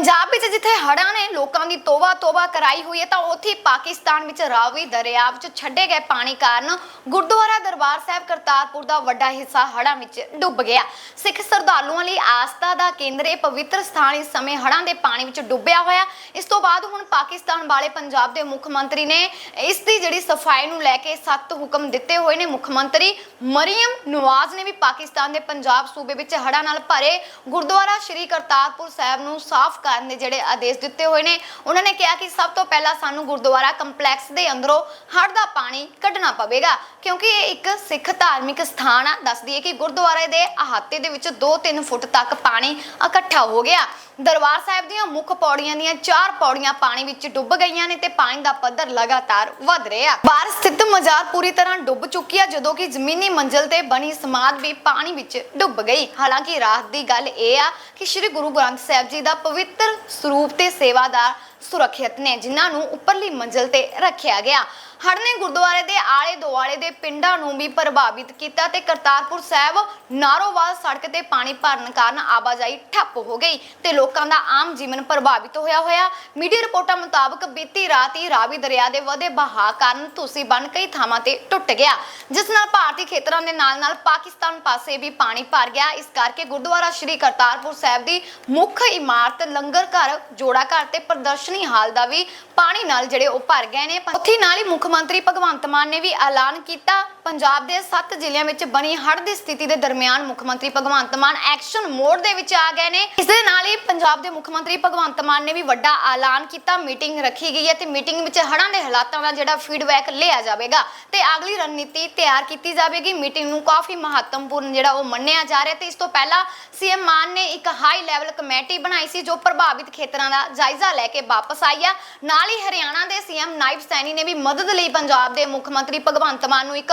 ਪੰਜਾਬ ਵਿੱਚ ਜਿੱਥੇ ਹੜ੍ਹਾਂ ਨੇ ਲੋਕਾਂ ਦੀ ਤੋਬਾ ਤੋਬਾ ਕਰਾਈ ਹੋਈ ਹੈ, ਤਾਂ ਉੱਥੇ ਪਾਕਿਸਤਾਨ ਵਿੱਚ ਰਾਵੀ ਦਰਿਆ ਵਿੱਚ ਛੱਡੇ ਗਏ ਪਾਣੀ ਕਾਰਨ ਗੁਰਦੁਆਰਾ ਦਰਬਾਰ ਸਾਹਿਬ ਕਰਤਾਰਪੁਰ ਦਾ ਵੱਡਾ ਹਿੱਸਾ ਹੜ੍ਹਾਂ ਵਿੱਚ ਡੁੱਬ ਗਿਆ। ਸਿੱਖ ਸ਼ਰਧਾਲੂਆਂ ਲਈ ਆਸਥਾ ਦਾ ਕੇਂਦਰ ਇਹ ਪਵਿੱਤਰ ਸਥਾਨ ਇਸ ਸਮੇਂ ਹੜ੍ਹਾਂ ਦੇ ਪਾਣੀ ਵਿੱਚ ਡੁੱਬਿਆ ਹੋਇਆ। ਇਸ ਤੋਂ ਬਾਅਦ ਹੁਣ ਪਾਕਿਸਤਾਨ ਵਾਲੇ ਪੰਜਾਬ ਦੇ ਮੁੱਖ ਮੰਤਰੀ ਨੇ ਇਸ ਦੀ ਜਿਹੜੀ ਸਫ਼ਾਈ ਨੂੰ ਲੈ ਕੇ ਸਖਤ ਹੁਕਮ ਦਿੱਤੇ ਹੋਏ ਨੇ। ਮੁੱਖ ਮੰਤਰੀ ਮਰੀਮ ਨਵਾਜ਼ ਨੇ ਵੀ ਪਾਕਿਸਤਾਨ ਦੇ ਪੰਜਾਬ ਸੂਬੇ ਵਿੱਚ ਹੜ੍ਹਾਂ ਨਾਲ ਭਰੇ ਗੁਰਦੁਆਰਾ ਸ਼੍ਰੀ ਕਰਤਾਰਪੁਰ ਸਾਹਿਬ ਨੂੰ ਸਾਫ਼ ਕਰਨ ਦੇ ਜਿਹੜੇ ਆਦੇਸ਼ ਦਿੱਤੇ ਹੋਏ ਨੇ, ਉਹਨਾਂ ਨੇ ਕਿਹਾ ਕਿ ਸਭ ਤੋਂ ਪਹਿਲਾਂ ਸਾਨੂੰ ਗੁਰਦੁਆਰਾ ਕੰਪਲੈਕਸ ਦੇ ਅੰਦਰੋਂ ਹੜ੍ਹ ਦਾ ਪਾਣੀ ਕੱਢਣਾ ਪਵੇਗਾ, ਕਿਉਂਕਿ ਇਹ ਇੱਕ ਸਿੱਖ ਧਾਰਮਿਕ ਸਥਾਨ ਆ। ਦੱਸਦੀ ਹੈ ਕਿ ਗੁਰਦੁਆਰੇ ਦੇ ਅਹਾਤੇ ਦੇ ਵਿੱਚ 2-3 ਫੁੱਟ ਤੱਕ ਪਾਣੀ ਇਕੱਠਾ ਹੋ ਗਿਆ। ਦਰਬਾਰ ਸਾਹਿਬ ਦੀਆਂ ਮੁੱਖ ਪੌੜੀਆਂ ਦੀਆਂ ਚਾਰ ਪੌੜੀਆਂ ਪਾਣੀ ਵਿੱਚ ਡੁੱਬ ਗਈਆਂ ਨੇ ਤੇ ਪਾਣੀ ਦਾ ਪੱਧਰ ਲਗਾਤਾਰ ਵੱਧ ਰਿਹਾ। ਬਾਹਰ ਸਥਿਤ ਮਜ਼ਾਰ ਪੂਰੀ ਤਰ੍ਹਾਂ ਡੁੱਬ ਚੁੱਕੀ ਹੈ ਜਦੋਂ ਕਿ ਜ਼ਮੀਨੀ ਮੰਜ਼ਲ ਤੇ ਬਣੀ ਸਮਾਧ ਵੀ ਪਾਣੀ ਵਿੱਚ ਡੁੱਬ ਗਈ। ਹਾਲਾਂਕਿ ਰਾਤ ਦੀ ਗੱਲ ਇਹ ਆ ਕਿ ਸ੍ਰੀ ਗੁਰੂ ਗ੍ਰੰਥ ਸਾਹਿਬ ਜੀ ਦਾ ਪਵਿੱਤਰ ਸਰੂਪ ਤੇ ਸੇਵਾਦਾਰ ਸੁਰੱਖਿਅਤ ਨੇ, ਜਿਨ੍ਹਾਂ ਨੂੰ ਉੱਪਰਲੀ ਮੰਜ਼ਲ ਤੇ ਰੱਖਿਆ ਗਿਆ। ਹੜ੍ਹ ਨੇ ਗੁਰਦੁਆਰੇ ਦੇ ਆਲੇ ਦੁਆਲੇ ਦੇ ਪਿੰਡਾਂ ਨੂੰ ਵੀ ਪ੍ਰਭਾਵਿਤ ਕੀਤਾ ਤੇ ਕਰਤਾਰਪੁਰ ਸਾਹਿਬ ਨਾਰੋਵਾਲ ਸੜਕ ਤੇ ਪਾਣੀ ਭਰਨ ਕਾਰਨ ਆਵਾਜਾਈ ਠੱਪ ਹੋ ਗਈ ਤੇ ਲੋਕਾਂ ਦਾ ਆਮ ਜੀਵਨ ਪ੍ਰਭਾਵਿਤ ਹੋਇਆ ਹੋਇਆ। ਮੀਡੀਆ ਰਿਪੋਰਟਾਂ ਮੁਤਾਬਕ ਬੀਤੀ ਰਾਤ ਹੀ ਰਾਵੀ ਦਰਿਆ ਦੇ ਵਧੇ ਬਹਾਅ ਕਾਰਨ ਤੁਸੀਂ ਬਣ ਕਈ ਥਾਵਾਂ ਤੇ ਟੁੱਟ ਗਿਆ, ਜਿਸ ਨਾਲ ਭਾਰਤੀ ਖੇਤਰਾਂ ਦੇ ਨਾਲ-ਨਾਲ ਪਾਕਿਸਤਾਨ ਪਾਸੇ ਵੀ ਪਾਣੀ ਭਰ ਗਿਆ। ਇਸ ਕਰਕੇ ਗੁਰਦੁਆਰਾ ਸ਼੍ਰੀ ਕਰਤਾਰਪੁਰ ਸਾਹਿਬ ਦੀ ਮੁੱਖ ਇਮਾਰਤ ਲੰਗਰ ਘਰ ਜੋੜਾ ਘਰ ਤੇ ਪ੍ਰਦਰਸ਼ਨ ਹਾਲ ਦਾ ਵੀ ਪਾਣੀ ਨਾਲ ਜਿਹੜੇ ਉਹ ਭਰ ਗਏ ਨੇ। ਉੱਥੇ ਨਾਲ ਹੀ ਮੁੱਖ ਮੰਤਰੀ ਭਗਵੰਤ ਮਾਨ ਨੇ ਵੀ ਐਲਾਨ ਕੀਤਾ। ਪੰਜਾਬ ਦੇ 7 ਜ਼ਿਲ੍ਹਿਆਂ ਵਿੱਚ ਬਣੀ ਹੜ੍ਹ ਦੀ ਸਥਿਤੀ ਦੇ ਦਰਮਿਆਨ ਮੁੱਖ ਮੰਤਰੀ ਭਗਵੰਤ ਮਾਨ ਐਕਸ਼ਨ ਮੋਡ ਦੇ ਵਿੱਚ ਆ ਗਏ ਨੇ। ਇਸ ਦੇ ਨਾਲ ਹੀ ਪੰਜਾਬ ਦੇ ਮੁੱਖ ਮੰਤਰੀ ਭਗਵੰਤ ਮਾਨ ਨੇ ਵੀ ਵੱਡਾ ਐਲਾਨ ਕੀਤਾ। ਮੀਟਿੰਗ ਰੱਖੀ ਗਈ ਹੈ ਤੇ ਮੀਟਿੰਗ ਵਿੱਚ ਹੜ੍ਹਾਂ ਦੇ ਹਾਲਾਤਾਂ ਦਾ ਜਿਹੜਾ ਫੀਡਬੈਕ ਲਿਆ ਜਾਵੇਗਾ ਤੇ ਅਗਲੀ ਰਣਨੀਤੀ ਤਿਆਰ ਕੀਤੀ ਜਾਵੇਗੀ। ਮੀਟਿੰਗ ਨੂੰ ਕਾਫੀ ਮਹੱਤਵਪੂਰਨ ਜਿਹੜਾ ਉਹ ਮੰਨਿਆ ਜਾ ਰਿਹਾ ਤੇ ਇਸ ਤੋਂ ਪਹਿਲਾਂ ਸੀਐਮ ਮਾਨ ਨੇ ਇੱਕ ਹਾਈ ਲੈਵਲ ਕਮੇਟੀ ਬਣਾਈ ਸੀ ਜੋ ਪ੍ਰਭਾਵਿਤ ਖੇਤਰਾਂ ਦਾ ਜਾਇਜ਼ਾ ਲੈ ਕੇ ਵਾਪਸ ਆਈ ਆ। ਨਾਲ ਹੀ ਹਰਿਆਣਾ ਦੇ ਸੀਐਮ ਨਾਇਬ ਸੈਣੀ ਨੇ ਵੀ ਮਦਦ ਲਈ ਪੰਜਾਬ ਦੇ ਮੁੱਖ ਮੰਤਰੀ ਭਗਵੰਤ ਮਾਨ ਨੂੰ ਇੱਕ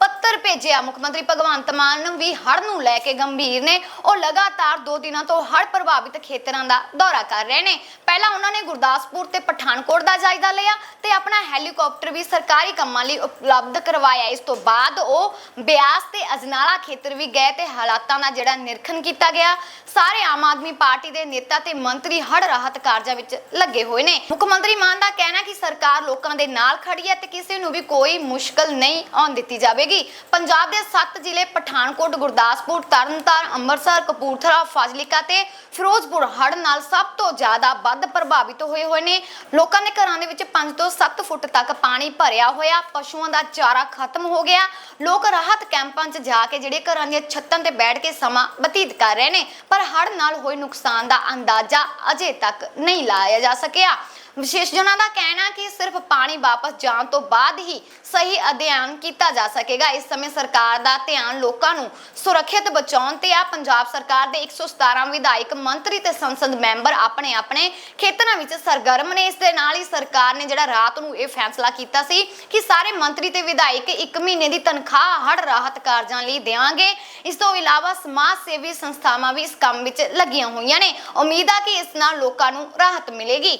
ਪੱਤਰ ਭੇਜਿਆ। ਮੁੱਖ ਮੰਤਰੀ ਭਗਵੰਤ ਮਾਨ ਵੀ ਹੜ ਨੂੰ ਲੈ ਕੇ ਗੰਭੀਰ ਨੇ। ਉਹ ਲਗਾਤਾਰ 2 ਦਿਨਾਂ ਤੋਂ ਹੜ ਪ੍ਰਭਾਵਿਤ ਖੇਤਰਾਂ ਦਾ ਦੌਰਾ ਕਰ ਰਹੇ ਨੇ। ਪਹਿਲਾਂ ਉਹਨਾਂ ਨੇ ਗੁਰਦਾਸਪੁਰ ਤੇ ਪਠਾਨਕੋਟ ਦਾ ਜਾਇਜ਼ਾ ਲਿਆ ਤੇ ਆਪਣਾ ਹੈਲੀਕਾਪਟਰ ਵੀ ਸਰਕਾਰੀ ਕੰਮਾਂ ਲਈ ਉਪਲਬਧ ਕਰਵਾਇਆ। ਇਸ ਤੋਂ ਬਾਅਦ ਉਹ ਬਿਆਸ ਤੇ ਅਜਨਾਲਾ ਖੇਤਰ ਵੀ ਗਏ ਤੇ ਹਾਲਾਤਾਂ ਦਾ ਜਿਹੜਾ ਨਿਰੀਖਣ ਕੀਤਾ ਗਿਆ। ਸਾਰੇ ਆਮ ਆਦਮੀ ਪਾਰਟੀ ਦੇ ਨੇਤਾ ਤੇ ਮੰਤਰੀ ਹੜ ਰਾਹਤ ਕਾਰਜਾਂ ਵਿੱਚ ਲੱਗੇ ਹੋਏ ਨੇ। ਮੁੱਖ ਮੰਤਰੀ ਮਾਨ ਦਾ ਕਹਿਣਾ ਕਿ ਸਰਕਾਰ ਲੋਕਾਂ ਦੇ ਨਾਲ ਖੜੀ ਹੈ ਤੇ ਕਿਸੇ ਨੂੰ ਵੀ ਕੋਈ ਮੁਸ਼ਕਲ ਨਹੀਂ ਆਉਣ ਦਿੱਤੀ ਜਾਵੇ ਜਾਵੇਗੀ। ਪੰਜਾਬ ਦੇ 7 ਜ਼ਿਲ੍ਹੇ ਪਠਾਨਕੋਟ, ਗੁਰਦਾਸਪੁਰ, ਤਰਨਤਾਰਨ, ਅੰਮ੍ਰਿਤਸਰ, ਕਪੂਰਥਲਾ, ਫਾਜ਼ਿਲਕਾ ਤੇ ਫਿਰੋਜ਼ਪੁਰ ਹੜ੍ਹ ਨਾਲ ਸਭ ਤੋਂ ਜ਼ਿਆਦਾ ਵੱਧ ਪ੍ਰਭਾਵਿਤ ਹੋਏ ਹੋਏ ਨੇ। ਲੋਕਾਂ ਦੇ ਘਰਾਂ ਦੇ ਵਿੱਚ 5 ਤੋਂ 7 ਫੁੱਟ ਤੱਕ ਪਾਣੀ ਭਰਿਆ ਹੋਇਆ, ਪਸ਼ੂਆਂ ਦਾ ਚਾਰਾ ਖਤਮ ਹੋ ਗਿਆ। ਲੋਕ ਰਾਹਤ ਕੈਂਪਾਂ 'ਚ ਜਾ ਕੇ ਜਿਹੜੇ ਘਰਾਂ ਦੀਆਂ ਛੱਤਾਂ ਤੇ ਬੈਠ ਕੇ ਸਮਾਂ ਬਤੀਤ ਕਰ ਰਹੇ ਨੇ, ਪਰ ਹੜ੍ਹ ਨਾਲ ਹੋਏ ਨੁਕਸਾਨ ਦਾ ਅੰਦਾਜ਼ਾ ਅਜੇ ਤੱਕ ਨਹੀਂ ਲਾਇਆ ਜਾ ਸਕਿਆ। ਵਿਸ਼ੇਸ਼ਜਨਾਂ ਦਾ ਕਹਿਣਾ ਕਿ ਸਿਰਫ ਪਾਣੀ ਵਾਪਸ ਜਾਣ ਤੋਂ ਬਾਅਦ ਹੀ ਸਹੀ ਅਧਿਐਨ ਕੀਤਾ ਜਾ ਸਕੇਗਾ। ਇਸ ਸਮੇਂ ਸਰਕਾਰ ਦਾ ਧਿਆਨ ਲੋਕਾਂ ਨੂੰ ਸੁਰੱਖਿਅਤ ਬਚਾਉਣ ਤੇ ਆ। ਪੰਜਾਬ ਸਰਕਾਰ ਦੇ 117 ਵਿਧਾਇਕ, ਮੰਤਰੀ ਤੇ ਸੰਸਦ ਮੈਂਬਰ ਆਪਣੇ ਆਪਣੇ ਖੇਤਰਾਂ ਵਿੱਚ ਸਰਗਰਮ ਨੇ। ਇਸ ਦੇ ਨਾਲ ਹੀ ਸਰਕਾਰ ਨੇ ਜਿਹੜਾ ਰਾਤ ਨੂੰ ਇਹ ਫੈਸਲਾ ਕੀਤਾ ਸੀ ਕਿ ਸਾਰੇ ਮੰਤਰੀ ਤੇ ਵਿਧਾਇਕ 1 ਮਹੀਨੇ ਦੀ ਤਨਖਾਹ ਹੜ ਰਾਹਤ ਕਾਰਜਾਂ ਲਈ ਦੇਵਾਂਗੇ। ਇਸ ਤੋਂ ਇਲਾਵਾ ਸਮਾਜ ਸੇਵੀ ਸੰਸਥਾਵਾਂ ਵੀ ਇਸ ਕੰਮ ਵਿੱਚ ਲੱਗੀਆਂ ਹੋਈਆਂ ਨੇ। ਉਮੀਦ ਆ ਕਿ ਇਸ ਨਾਲ ਲੋਕਾਂ ਨੂੰ ਰਾਹਤ ਮਿਲੇਗੀ।